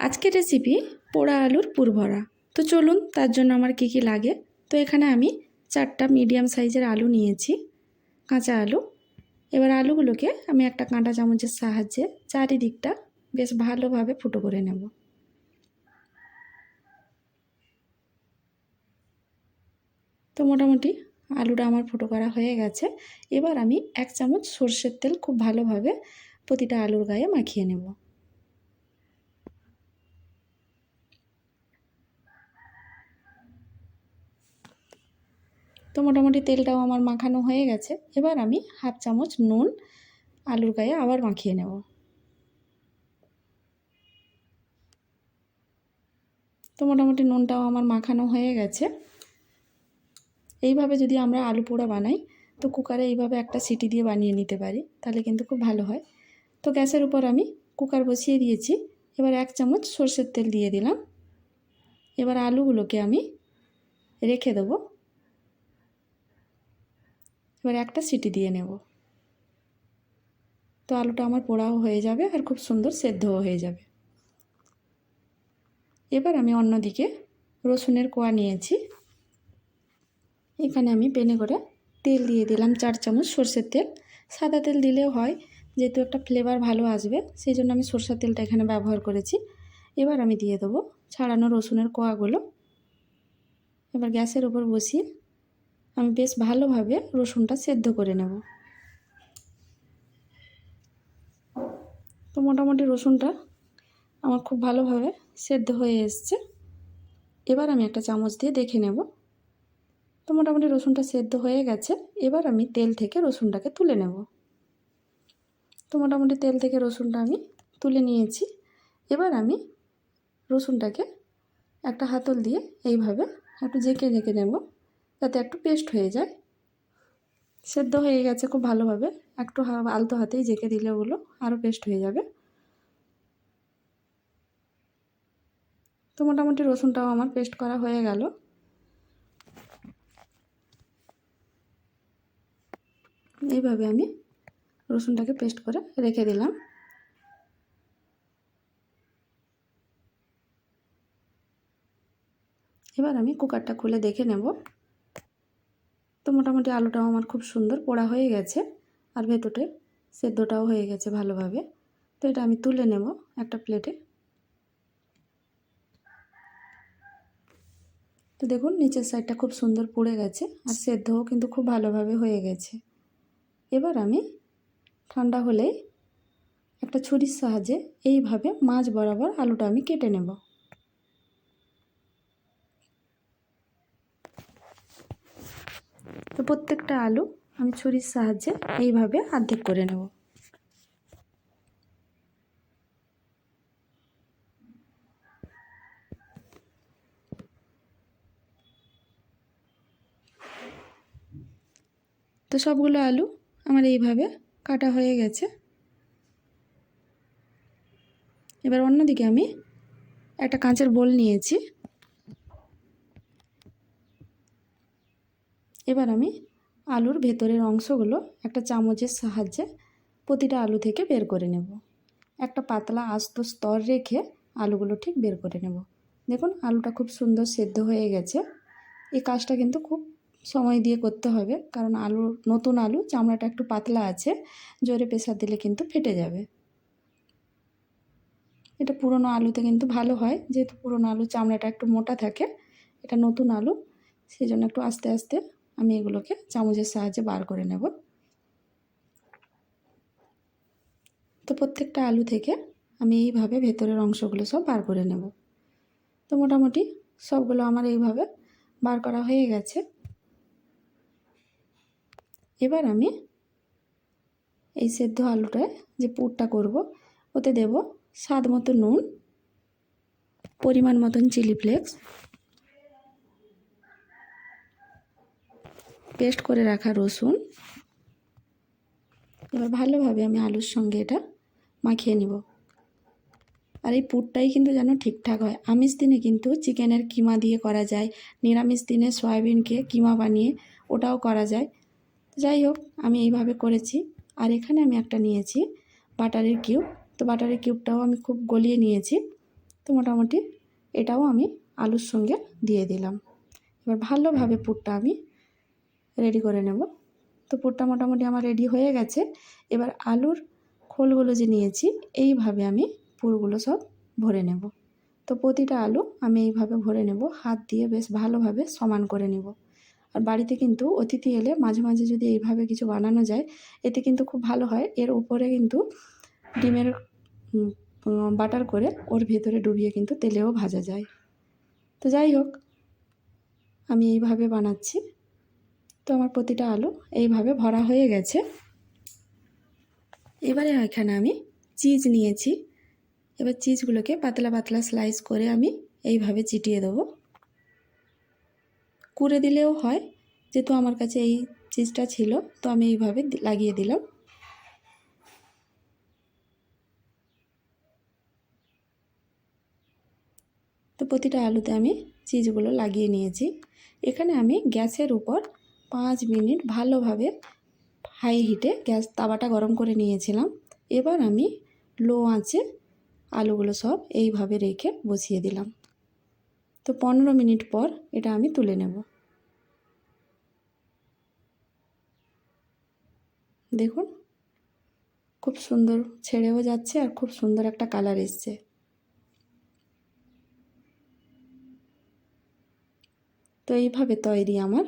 আজকের রেসিপি পোড়া আলুর পুরভরা। তো চলুন, তার জন্য আমার কী কী লাগে? তো এখানে আমি চারটা মিডিয়াম সাইজের আলু নিয়েছি, কাঁচা আলু। এবার আলুগুলোকে আমি একটা কাঁটা চামচের সাহায্যে চারিদিকটা বেশ ভালোভাবে ফুটো করে নেব। তো মোটামুটি আলুটা আমার ফুটো করা হয়ে গেছে। এবার আমি এক চামচ সর্ষের তেল খুব ভালোভাবে প্রতিটা আলুর গায়ে মাখিয়ে নেব। তো মোটামুটি তেলটাও আমার মাখানো হয়ে গেছে। এবার আমি হাফ চামচ নুন আলুর গায়ে আবার মাখিয়ে নেব। তো মোটামুটি নুনটাও আমার মাখানো হয়ে গেছে। এইভাবে যদি আমরা আলু পোড়া বানাই, তো কুকারে এইভাবে একটা সিটি দিয়ে বানিয়ে নিতে পারি, তাহলে কিন্তু খুব ভালো হয়। তো গ্যাসের উপর আমি কুকার বসিয়ে দিয়েছি। এবার এক চামচ সর্ষের তেল দিয়ে দিলাম। এবার আলুগুলোকে আমি রেখে দেবো। এবার একটা সিটি দিয়ে নেব। তো আলুটা আমার পোড়াও হয়ে যাবে আর খুব সুন্দর সেদ্ধও হয়ে যাবে। এবার আমি অন্যদিকে রসুনের কোয়া নিয়েছি। এখানে আমি পেনে করে তেল দিয়ে দিলাম চার চামচ সর্ষের তেল। সাদা তেল দিলেও হয়, যেহেতু একটা ফ্লেভার ভালো আসবে, সেই জন্য আমি সর্ষের তেলটা এখানে ব্যবহার করেছি। এবার আমি দিয়ে দেবো ছাড়ানো রসুনের কোয়াগুলো। এবার গ্যাসের ওপর বসিয়ে আমি বেশ ভালোভাবে রসুনটা সেদ্ধ করে নেব। তো মোটামুটি রসুনটা আমার খুব ভালোভাবে সেদ্ধ হয়ে এসছে। এবার আমি একটা চামচ দিয়ে দেখে নেব। তো মোটামুটি রসুনটা সেদ্ধ হয়ে গেছে। এবার আমি তেল থেকে রসুনটাকে তুলে নেব। তো মোটামুটি তেল থেকে রসুনটা আমি তুলে নিয়েছি। এবার আমি রসুনটাকে একটা হাতল দিয়ে এইভাবে একটু জেঁকে জেঁকে নেব। যাতে একটু পেস্ট হয়ে যায়। সেদ্ধ হয়ে গেছে খুব ভালোভাবে। একটু আলতো হাতেই জেঁকে দিলে ওগুলো আরও পেস্ট হয়ে যাবে। তো মোটামুটি রসুনটাও আমার পেস্ট করা হয়ে গেল। এইভাবে আমি রসুনটাকে পেস্ট করে রেখে দিলাম। এবার আমি কুকারটা খুলে দেখে নেব। মোটামুটি আলুটাও আমার খুব সুন্দর পোড়া হয়ে গেছে আর ভেতরে সেদ্ধটাও হয়ে গেছে ভালোভাবে। তো এটা আমি তুলে নেব একটা প্লেটে। তো দেখুন, নিচের সাইডটা খুব সুন্দর পুড়ে গেছে আর সেদ্ধও কিন্তু খুব ভালোভাবে হয়ে গেছে। এবার আমি ঠান্ডা হলেই একটা ছুরির সাহায্যে এইভাবে মাছ বরাবর আলুটা আমি কেটে নেব। তো প্রত্যেকটা আলু আমি ছুরির সাহায্যে এইভাবে অর্ধেক করে নেব। তো সবগুলো আলু আমার এইভাবে কাটা হয়ে গেছে। এবার অন্যদিকে আমি একটা কাঁচের বোল নিয়েছি। এবার আমি আলুর ভেতরের অংশগুলো একটা চামচের সাহায্যে প্রতিটা আলু থেকে বের করে নেব। একটা পাতলা আস্ত স্তর রেখে আলুগুলো ঠিক বের করে নেব। দেখুন, আলুটা খুব সুন্দর সেদ্ধ হয়ে গেছে। এই কাজটা কিন্তু খুব সময় দিয়ে করতে হবে, কারণ আলু, নতুন আলু, চামড়াটা একটু পাতলা আছে, জোরে প্রেসার দিলে কিন্তু ফেটে যাবে। এটা পুরনো আলুতে কিন্তু ভালো হয়, যেহেতু পুরনো আলু চামড়াটা একটু মোটা থাকে, এটা নতুন আলু, সেই জন্য একটু আস্তে আস্তে আমি এগুলোকে চামচের সাহায্যে বার করে নেব। তো প্রত্যেকটা আলু থেকে আমি এইভাবে ভেতরের অংশগুলো সব বার করে নেব। তো মোটামুটি সবগুলো আমার এইভাবে বার করা হয়ে গেছে। এবার আমি এই সেদ্ধ আলুটায় যে পুরটা করব, ওতে দেব স্বাদ মতো নুন, পরিমাণ মতন চিলি ফ্লেক্স পেস্ট করে রাখা রসুন। এবার ভালোভাবে আমি আলুর সঙ্গে এটা মাখিয়ে নিব। আর এই পুরটাই কিন্তু যেন ঠিকঠাক হয়। আমিষ দিনে কিন্তু চিকেনের কিমা দিয়ে করা যায়, নিরামিষ দিনে সয়াবিনকে কিমা বানিয়ে ওটাও করা যায়। যাই হোক, আমি এইভাবে করেছি। আর এখানে আমি একটা নিয়েছি বাটারের কিউব। তো বাটারের কিউবটাও আমি খুব গলিয়ে নিয়েছি। তো মোটামুটি এটাও আমি আলুর সঙ্গে দিয়ে দিলাম। এবার ভালোভাবে পুরটা আমি রেডি করে নেব। তো পুরটা মোটামুটি আমার রেডি হয়ে গেছে। এবার আলুর খোলগুলো যে নিয়েছি, এইভাবে আমি পুরগুলো সব ভরে নেব। তো প্রতিটা আলু আমি এইভাবে ভরে নেব। হাত দিয়ে বেশ ভালোভাবে সমান করে নেব। আর বাড়িতে কিন্তু অতিথি এলে মাঝে মাঝে যদি এইভাবে কিছু বানানো যায়, এতে কিন্তু খুব ভালো হয়। এর উপরে কিন্তু ডিমের বাটার করে ওর ভেতরে ডুবিয়ে কিন্তু তেলেও ভাজা যায়। তো যাই হোক, আমি এইভাবে বানাচ্ছি। তো আমার প্রতিটা আলু এইভাবে ভরা হয়ে গেছে। এবারে এখানে আমি চিজ নিয়েছি। এবার চিজগুলোকে পাতলা পাতলা স্লাইস করে আমি এইভাবে চিটিয়ে দেবো। কুড়ে দিলেও হয়, যেহেতু আমার কাছে এই চিজটা ছিল, তো আমি এইভাবে লাগিয়ে দিলাম। তো প্রতিটা আলুতে আমি চিজগুলো লাগিয়ে নিয়েছি। এখানে আমি গ্যাসের উপর পাঁচ মিনিট ভালোভাবে হাই হিটে গ্যাস তাওয়াটা গরম করে নিয়েছিলাম। এবার আমি লো আঁচে আলুগুলো সব এইভাবে রেখে বসিয়ে দিলাম। তো পনেরো মিনিট পর এটা আমি তুলে নেব। দেখুন, খুব সুন্দর ছেড়েও যাচ্ছে আর খুব সুন্দর একটা কালার এসছে। তো এইভাবে তৈরি আমার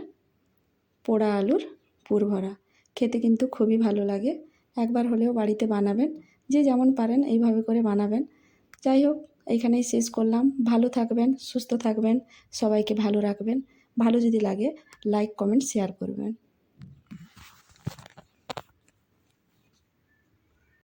পোড়া আলুর পুর ভরা খেতে কিন্তু খুবই ভালো লাগে। একবার হলেও বাড়িতে বানাবেন। যে যেমন পারেন এইভাবে করে বানাবেন। যাই হোক, এইখানেই শেষ করলাম। ভালো থাকবেন, সুস্থ থাকবেন, সবাইকে ভালো রাখবেন। ভালো যদি লাগে লাইক কমেন্ট শেয়ার করবেন।